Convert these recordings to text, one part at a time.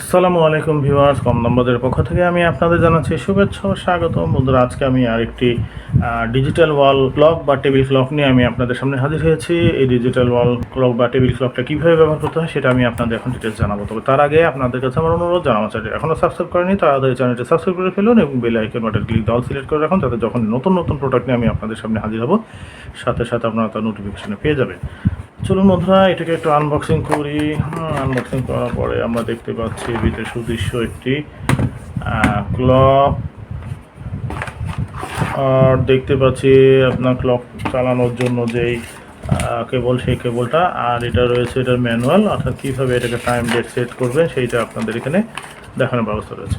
আসসালামু আলাইকুম ভিউয়ার্স, কম নম্বরদের পক্ষ থেকে আমি আপনাদের জানাচ্ছি শুভেচ্ছা ও স্বাগত বন্ধুরা, আজকে আমি আরেকটি ডিজিটাল ওয়াল ক্লক বা টেবিল ক্লক নিয়ে আমি আপনাদের সামনে হাজির হয়েছি। এই ডিজিটাল ওয়াল ক্লক বা টেবিল ক্লকটা কীভাবে ব্যবহার করতে হয় সেটা আমি আপনাদের এখন ডিটেলস জানাব। তবে তার আগে আপনাদের কাছে আমার অনুরোধ জানানো চ্যানেল এখনও সাবস্ক্রাইব করেনি তাড়াতাড়ি চ্যানেলটি সাবস্ক্রাইব করে ফেলুন এবং বেল আইকন বাটন ক্লিক দল সিলেক্ট করে রাখুন, যাতে যখন নতুন নতুন প্রোডাক্ট নিয়ে আমি আপনাদের সামনে হাজির হব, সাথে সাথে আপনারা তার নোটিফিকেশনে পেয়ে যাবেন। চলুন বন্ধুরা, এটাকে একটু আনবক্সিং করি। আনবক্সিং করার পরে আমরা দেখতে পাচ্ছি ভিতরে সুদৃশ্য একটি ক্লক আর দেখতে পাচ্ছি আপনার ক্লক চালানোর জন্য যেই কেবল সেই কেবলটা আর এটা রয়েছে, এটার ম্যানুয়াল অর্থাৎ কীভাবে এটাকে টাইম ডেট সেট করবেন, সেইটা আপনাদের এখানে দেখানোর ব্যবস্থা রয়েছে।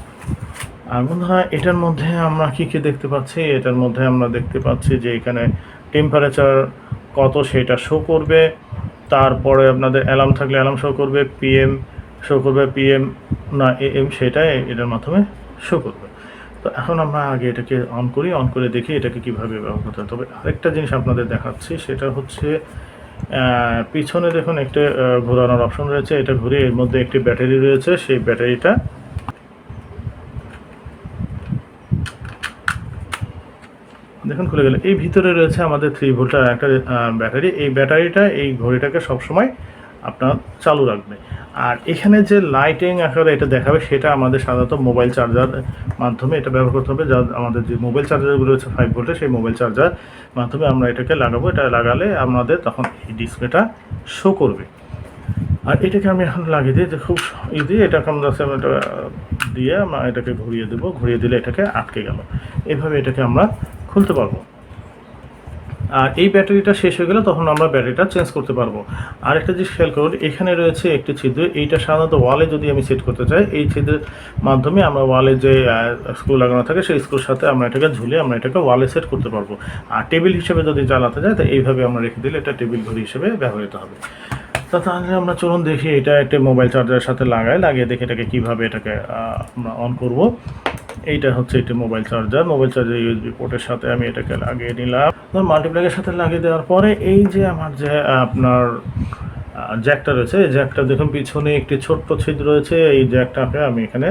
আর বন্ধুরা, এটার মধ্যে আমরা কী কী দেখতে পাচ্ছি? এটার মধ্যে আমরা দেখতে পাচ্ছি যে এখানে টেম্পারেচার কত সেটা শো করবে। তারপরে আপনাদের অ্যালার্ম থাকলে অ্যালার্ম শো করবে পিএম শো করবে পিএম না এএম সেটাই এটার মাধ্যমে শো করবে। তো এখন আমরা আগে এটাকে অন করি অন করে দেখি এটাকে কীভাবে ব্যবহার করতে হয়। তবে আরেকটা জিনিস আপনাদের দেখাচ্ছি, সেটা হচ্ছে পিছনে দেখুন একটা ঘোরানোর অপশন রয়েছে। এটা ঘুরে এর মধ্যে একটি ব্যাটারি রয়েছে। সেই ব্যাটারিটা দেখুন, খুলে গেল। এই ভিতরে রয়েছে আমাদের থ্রি ভোল্টার একটা ব্যাটারি এই ব্যাটারিটা এই ঘড়িটাকে সবসময় আপনার চালু রাখবে। আর এখানে যে লাইটিং আকারে এটা দেখাবে, সেটা আমাদের সাধারণত মোবাইল চার্জার মাধ্যমে এটা ব্যবহার করতে হবে। যা আমাদের যে মোবাইল চার্জারগুলো রয়েছে ফাইভ ভোল্টের সেই মোবাইল চার্জার মাধ্যমে আমরা এটাকে লাগাবো। এটা লাগালে আমাদের তখন এই ডিসপ্লেটা শো করবে। আর এটাকে আমি এখন লাগিয়ে দিই যে খুব ইজি এটাকে আমরা এটা দিয়ে আমরা এটাকে ঘুরিয়ে দেবো। ঘুরিয়ে দিলে এটাকে আটকে গেল। এভাবে এটাকে আমরা খুলতে পারব। আর এই ব্যাটারিটা শেষ হয়ে গেলে তখন আমরা ব্যাটারিটা চেঞ্জ করতে পারব। আর একটা জিনিস খেয়াল করুন, এখানে রয়েছে একটি ছিদ্র, এইটা সাধারণত ওয়ালে যদি আমি সেট করতে চাই, এই ছিদ্রের মাধ্যমে আমরা ওয়ালে যে স্ক্রু লাগানো থাকে, সেই স্ক্রুর সাথে আমরা এটাকে ঝুলে আমরা এটাকে ওয়ালে সেট করতে পারব। আর টেবিল হিসেবে যদি চালাতে যায় তো এইভাবে আমরা রেখে দিলে এটা টেবিল ঘড়ি হিসেবে ব্যবহৃত হবে। তো তাহলে আমরা চলুন দেখি, এটা একটা মোবাইল চার্জারের সাথে লাগাই লাগিয়ে দেখি এটাকে কীভাবে এটাকে আমরা অন করব। এইটা হচ্ছে এটা mobile charger mobile charger USB পোর্টের সাথে আমি এটাকে লাগিয়ে নিলাম। মাল্টিপ্লাগের সাথে লাগিয়ে দেওয়ার পরে এই যে আমার যে আপনার জ্যাকটা রয়েছে, এই জ্যাকটা দেখুন পিছনে একটি ছোট্ট ছিদ্র রয়েছে। এই জ্যাকটাকে আমি এখানে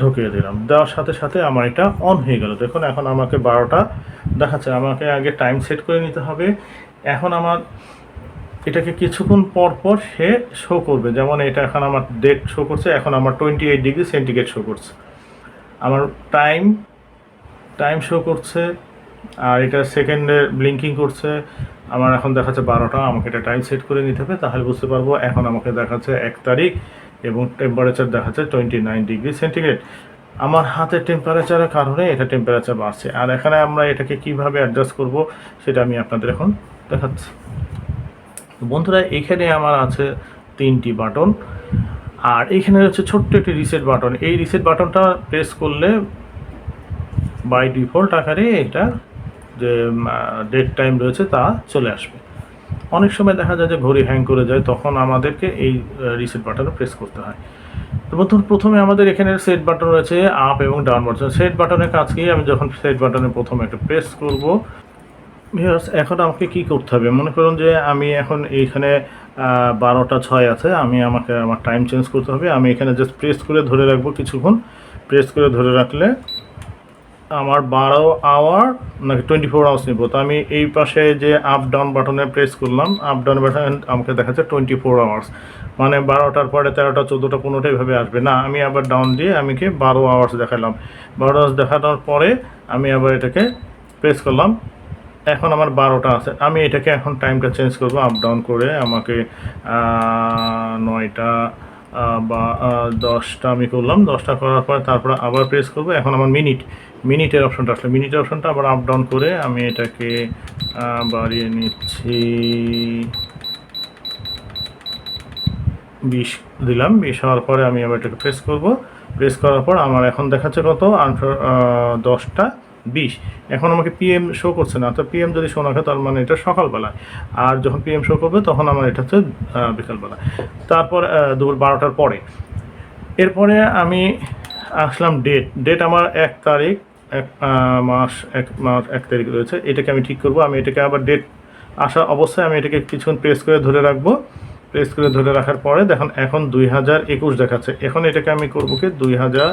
ঢুকিয়ে দিলাম। দেওয়ার সাথে সাথে আমার এটা অন হয়ে গেল। দেখুন এখন আমাকে বারোটা দেখাচ্ছে। আমাকে আগে টাইম সেট করে নিতে হবে। এখন আমার এটাকে কিছুক্ষণ পর পর সে শো করবে। যেমন এটা এখন আমার ডেট শো করছে, এখন আমার twenty eight degree centigrade show করছে। আমার টাইম টাইম শো করছে, আর এটা সেকেন্ডে ব্লিঙ্কিং করছে। আমার এখন দেখাচ্ছে বারোটা, আমাকে এটা টাইম সেট করে নিতে হবে, তাহলে বুঝতে পারব এখন আমাকে দেখাচ্ছে এক তারিখ এবং টেম্পারেচার দেখাচ্ছে টোয়েন্টি নাইন ডিগ্রি সেন্টিগ্রেড আমার হাতের টেম্পারেচারের কারণে এটা টেম্পারেচার বাড়ছে। আর এখানে আমরা এটাকে কীভাবে অ্যাডজাস্ট করব, সেটা আমি আপনাদের এখন দেখাচ্ছি। বন্ধুরা, এখানে আমার আছে তিনটি বাটন আর এইখানে হচ্ছে ছোট্ট একটি রিসেট বাটন এই রিসেট বাটনটা প্রেস করলে বাই ডিফল্ট আকারে এটা যে ডেট টাইম রয়েছে তা চলে আসবে। অনেক সময় দেখা যায় যে ঘড়ি হ্যাং করে যায়, তখন আমাদেরকে এই রিসেট বাটনে প্রেস করতে হয়। প্রথম প্রথমে আমাদের এখানে সেট বাটন রয়েছে আপ এবং ডাউন বাটন সেট বাটনের কাজ কি? আমি যখন সেট বাটনে প্রথমে একটা প্রেস করব ভিউয়ার্স এখন আমাকে কি করতে হবে? মনে করুন যে আমি এখন এইখানে বারোটা ছয় আছে। আমি আমাকে আমার টাইম চেঞ্জ করতে হবে। আমি এখানে জাস্ট প্রেস করে ধরে রাখব কিছুক্ষণ। প্রেস করে ধরে রাখলে আমার বারো আওয়ার নাকি টোয়েন্টি ফোর আওয়ার্স নিব। তো আমি এই পাশে যে আপ ডাউন বাটনে প্রেস করলাম আপ ডাউন বাটন আমাকে দেখাচ্ছে টোয়েন্টি ফোর আওয়ার্স মানে বারোটার পরে তেরোটা, চোদ্দোটা, পনেরোটা এভাবে আসবে। না, আমি আবার ডাউন দিয়ে আমি কি বারো আওয়ার্স দেখালাম। বারো আওয়ার্স দেখানোর পরে আমি আবার এটাকে প্রেস করলাম। এখন আমার বারোটা আছে। আমি এটাকে এখন টাইমটা চেঞ্জ করব আপ ডাউন করে আমাকে নয়টা বা দশটা আমি করলাম। দশটা করার পর তারপরে আবার প্রেস করব। এখন আমার মিনিট মিনিটের অপশনটা আসলে। মিনিটের অপশনটা আবার আপ ডাউন করে আমি এটাকে বাড়িয়ে নিচ্ছি। বিশ দিলাম। বিশ হওয়ার পরে আমি আবার এটাকে প্রেস করব। প্রেস করার পর আমার এখন দেখাচ্ছে কত? আঠারো দশটা। বিশ। এখন আমাকে পিএম শো করছে না, তো পিএম যদি শো না করে, তার মানে এটা সকালবেলায় আর যখন পিএম শো করবে, তখন আমার এটা হচ্ছে বিকালবেলা। তারপর দুপুর বারোটার পরে। এরপরে আমি আসলাম ডেট ডেট আমার এক তারিখ, এক মাস এক মাস, এক তারিখ রয়েছে। এটাকে আমি ঠিক করব। আমি এটাকে আবার ডেট আসা অবস্থায় আমি এটাকে কিছুক্ষণ প্রেস করে ধরে রাখব। প্রেস করে ধরে রাখার পরে, দেখুন, এখন দুই হাজার একুশ দেখাচ্ছে। এখন এটাকে আমি করব কি? দুই হাজার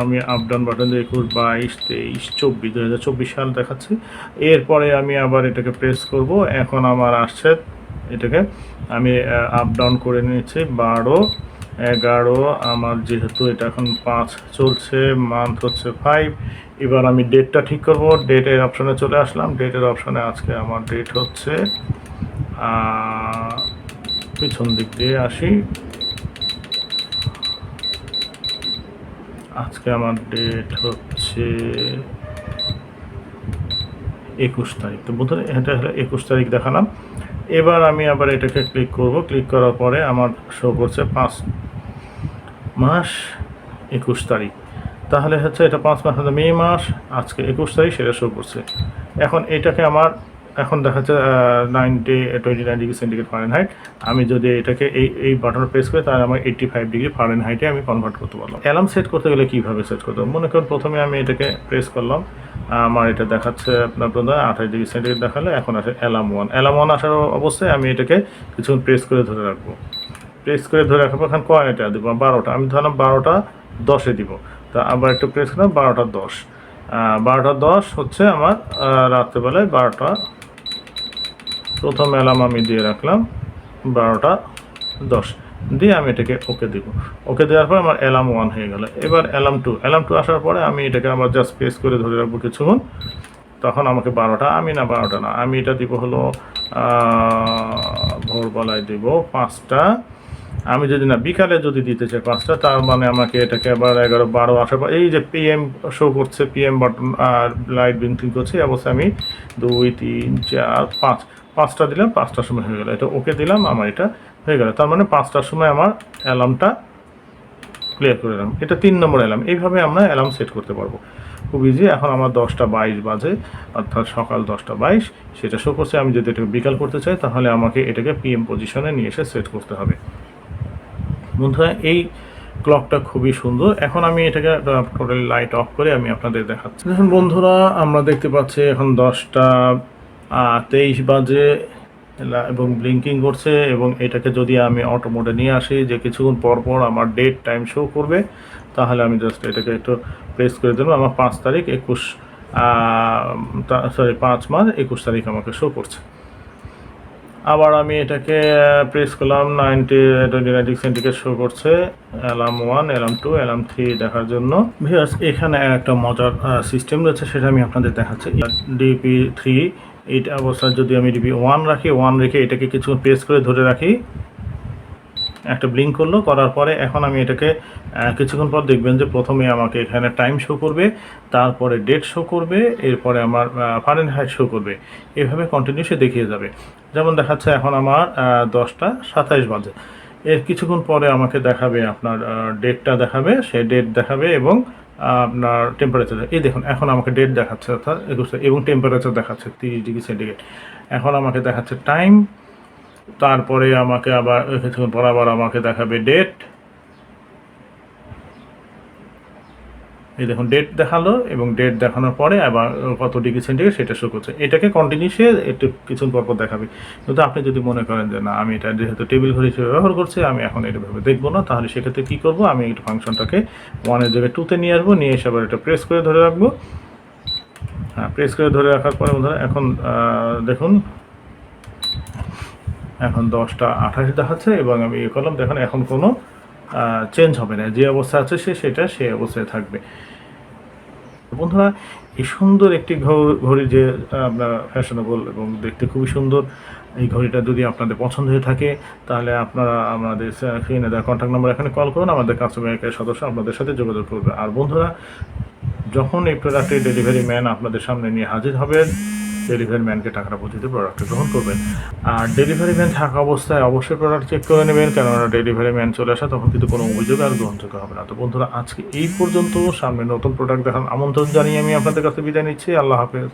আমি আপ ডাউন বাটন দিয়ে একুশ বাইশ, তেইশ, চব্বিশ দু হাজার চব্বিশ সাল দেখাচ্ছি। এরপরে আমি আবার এটাকে প্রেস করব। এখন আমার আসছে এটাকে। আমি আপ ডাউন করে নিয়েছি। বারো, এগারো, আমার যেহেতু এটা এখন পাঁচ চলছে মান্থ হচ্ছে ফাইভ এবার আমি ডেটটা ঠিক করব। ডেটের অপশানে চলে আসলাম। ডেটের অপশানে আজকে আমার ডেট হচ্ছে পিছন দিক দিয়ে আসি। আজকে আমার ডেট হচ্ছে একুশ তারিখ। তো বোধহয় এটা একুশ তারিখ দেখালাম। এবার আমি আবার এটাকে ক্লিক করব। ক্লিক করার পরে আমার শো করছে পাঁচ মাস একুশ তারিখ। তাহলে হচ্ছে এটা পাঁচ মাস হচ্ছে মে মাস, আজকে একুশ তারিখ সেটা শো করছে। এখন এটাকে আমার এখন দেখাচ্ছে ninety twenty nine degree centigrade Fahrenheit আমি যদি এটাকে এই এই বাটন প্রেস করি, তাহলে আমার এইট্টি ফাইভ ডিগ্রি ফারেনহাইটে আমি কনভার্ট করতে পারলাম। অ্যালার্ম সেট করতে গেলে কীভাবে সেট করতে মনে করুন প্রথমে আমি এটাকে প্রেস করলাম। আমার এটা দেখাচ্ছে আপনার প্রথমে আঠাশ ডিগ্রি সেন্টিগ্রেড দেখালে এখন আসে অ্যালার্ম ওয়ান অ্যালার্ম ওয়ান আসার অবস্থায় আমি এটাকে কিছুক্ষণ প্রেস করে ধরে রাখব। প্রেস করে ধরে রাখব এখন কয়টা দিব? বারোটা। আমি ধরলাম বারোটা দশে দিব। তা আবার একটু প্রেস করলাম, বারোটা দশ। বারোটা দশ হচ্ছে আমার রাত্রেবেলায় বারোটা প্রথম অ্যালার্ম আমি দিয়ে রাখলাম বারোটা দশ। দিয়ে আমি এটাকে ওকে দিব। ওকে দেওয়ার পর আমার অ্যালার্ম ওয়ান হয়ে গেল। এবার অ্যালার্ম টু। অ্যালার্ম টু আসার পরে আমি এটাকে আমার জাস্ট প্রেস করে ধরে রাখব কিছুক্ষণ। তখন আমাকে বারোটা, আমি না বারোটা না, আমি এটা দিব হলো ভোরবেলায় দিব পাঁচটা। আমি যদি না বিকালে যদি দিতে চাই পাঁচটা, তার মানে আমাকে এটাকে আবার এগারো বারো পর এই যে পিএম শো করছে পিএম বাটন আর লাইট বিনথিং করছে অবস্থায় আমি দুই, তিন, চার, পাঁচ, পাঁচটা দিলাম, পাঁচটার সময় হয়ে গেল। এটা ওকে দিলাম, আমার এটা হয়ে গেল। তার মানে পাঁচটার সময় আমার অ্যালার্মটা ক্লিয়ার করে দিলাম। এটা তিন নম্বর অ্যালার্ম। এইভাবে আমরা অ্যালার্ম সেট করতে পারব। খুব ইজি এখন আমার দশটা বাইশ বাজে, অর্থাৎ সকাল দশটা বাইশ। সেটা শো করছে। আমি যদি এটাকে বিকাল করতে চাই, তাহলে আমাকে এটাকে পিএম পজিশনে নিয়ে এসে সেট করতে হবে। বন্ধুরা, এই ক্লকটা খুবই সুন্দর। এখন আমি এটাকে টোটালি লাইট অফ করে আমি আপনাদের দেখাচ্ছি। দেখুন বন্ধুরা, আমরা দেখতে পাচ্ছি এখন দশটা তেইশ বাজে এবং ব্লিঙ্কিং করছে, এবং এটাকে যদি আমি অটো মোডে নিয়ে আসি, যে কিছুক্ষণ পর পর আমার ডেট টাইম শো করবে, তাহলে আমি জাস্ট এটাকে একটু প্রেস করে দেবো আমার পাঁচ তারিখ, একুশ সরি পাঁচ মাস একুশ তারিখ আমাকে শো করছে। আবার আমি এটাকে প্রেস করলাম ninety twenty ninety centigrade show করছে alarm one alarm two alarm three দেখার জন্য। ভিউয়ার্স এখানে একটা মজার সিস্টেম রয়েছে, সেটা আমি আপনাদের দেখাচ্ছি। ডিপি থ্রি এইটা অবস্থায় যদি আমি ডিপি ওয়ান রাখি ওয়ান রেখে এটাকে কিছু প্রেস করে ধরে রাখি। একটা ব্লিঙ্ক করল, করার পরে এখন আমি এটাকে কিছুক্ষণ পর দেখবেন যে প্রথমে আমাকে এখানে টাইম শো করবে, তারপরে ডেট শো করবে, এরপরে আমার ফারেন হাইট শো করবে। এভাবে কন্টিনিউ সে দেখিয়ে যাবে। যেমন দেখাচ্ছে এখন আমার দশটা সাতাইশ বাজে। এর কিছুক্ষণ পরে আমাকে দেখাবে আপনার ডেটটা দেখাবে, সে ডেট দেখাবে এবং আপনার টেম্পারেচার এই দেখুন, এখন আমাকে ডেট দেখাচ্ছে, অর্থাৎ একুশে, এবং টেম্পারেচার দেখাচ্ছে তিরিশ ডিগ্রি সেন্টিগ্রেড এখন আমাকে দেখাচ্ছে টাইম তারপরে আমাকে আবার কিছুক্ষণ পর আবার আমাকে দেখাবে ডেট এই দেখুন ডেট দেখাল এবং ডেট দেখানোর পরে আবার কত ডিগ্রি সেন্টিগ্রেড সেটা শো করছে। এটাকে কন্টিনিউসে একটু কিছুক্ষণ পর পর দেখাবে। কিন্তু আপনি যদি মনে করেন যে না, আমি এটা যেহেতু টেবিল ঘর হিসেবে ব্যবহার করছি, আমি এখন এটা ভেবে দেখব না, তাহলে সেক্ষেত্রে কী করব? আমি এই ফাংশনটাকে ওয়ানের জায়গায় টুতে নিয়ে আসব, নিয়ে এসে আবার এটা প্রেস করে ধরে রাখব। হ্যাঁ প্রেস করে ধরে রাখার পরে এখন দেখুন এখন দশটা আঠাশ দেখাচ্ছে এবং আমি ইয়ে করলাম। দেখুন, এখন কোনো চেঞ্জ হবে না। যে অবস্থা আছে সে সেটা, সে অবস্থায় থাকবে। বন্ধুরা, এই সুন্দর একটি ঘড়ি যে আপনার ফ্যাশনেবল এবং দেখতে খুবই সুন্দর, এই ঘড়িটা যদি আপনাদের পছন্দ হয়ে থাকে, তাহলে আপনারা আমাদের দেওয়া কন্ট্যাক্ট নাম্বার এখানে কল করুন, আমাদের কাস্টমার কেয়ার সদস্য আপনাদের সাথে যোগাযোগ করবে। আর বন্ধুরা, যখন এই প্রোডাক্টের ডেলিভারি ম্যান আপনাদের সামনে নিয়ে হাজির হবেন ডেলিভারি ম্যানকে টাকাটা পৌঁছে প্রোডাক্টটা গ্রহণ করবেন। আর ডেলিভারি ম্যান থাকা অবস্থায় অবশ্যই প্রোডাক্ট চেক করে নেবেন, কেননা ডেলিভারি ম্যান চলে আসা তখন কিন্তু কোনো অভিযোগ আর গ্রহণযোগ্য হবে না। তো বন্ধুরা, আজকে এই পর্যন্ত, সামনে নতুন প্রোডাক্ট দেখার আমন্ত্রণ জানিয়ে আমি আপনাদের কাছে বিদায় নিচ্ছি। আল্লাহ হাফেজ।